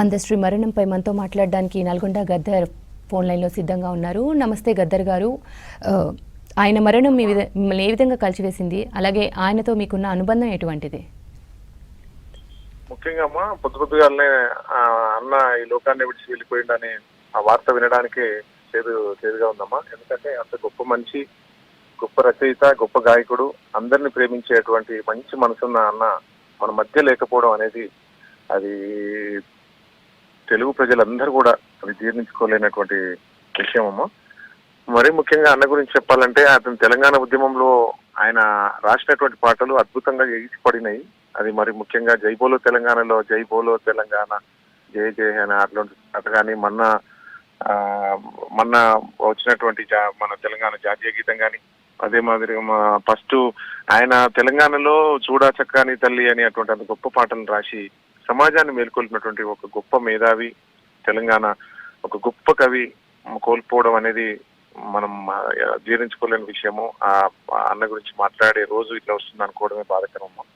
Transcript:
అందశ్రీ మరణంపై మనతో మాట్లాడడానికి నల్గొండ గద్దర్ ఫోన్ లైన్లో సిద్ధంగా ఉన్నారు. నమస్తే గద్దర్ గారు. ఆయన మరణం మీ విధ మిమ్మల్ని ఏ విధంగా కలిసివేసింది అలాగే ఆయనతో మీకున్న అనుబంధం ఎటువంటిది? ముఖ్యంగా అమ్మా పొద్దు పొద్దుగానే అన్న ఈ లోకాన్ని విడిచి వెళ్ళిపోయిండని ఆ వార్త వినడానికి చేదు చేదుగా ఉందమ్మా. ఎందుకంటే అంత గొప్ప మనిషి గొప్ప రచయిత గొప్ప గాయకుడు అందరిని ప్రేమించేటువంటి మంచి మనసున్న అన్న మన మధ్య లేకపోవడం అనేది అది తెలుగు ప్రజలందరూ కూడా అది జీర్ణించుకోలేనటువంటి విషయం మరీ ముఖ్యంగా అన్న గురించి చెప్పాలంటే అతను తెలంగాణ ఉద్యమంలో ఆయన రాసినటువంటి పాటలు అద్భుతంగా ఎగిసిపడినాయి. అది మరి ముఖ్యంగా జై బోలో తెలంగాణలో జై బోలో తెలంగాణ జయ జయ అని అట్లాంటి పాట కానీ మొన్న మొన్న వచ్చినటువంటి జా- మన తెలంగాణ జాతీయ గీతం కానీ అదే మాదిరిగా ఫస్ట్ ఆయన తెలంగాణలో చూడా చక్కని తల్లి అని అటువంటి అంత గొప్ప పాటలు రాసి సమాజాన్ని మేల్కొల్పినటువంటి ఒక గొప్ప మేధావి తెలంగాణ ఒక గొప్ప కవి కోల్పోవడం అనేది మనం జీర్ణించుకోలేని విషయము. ఆ అన్న గురించి మాట్లాడే రోజు ఇట్లా వస్తుంది అనుకోవడమే బాధకరము.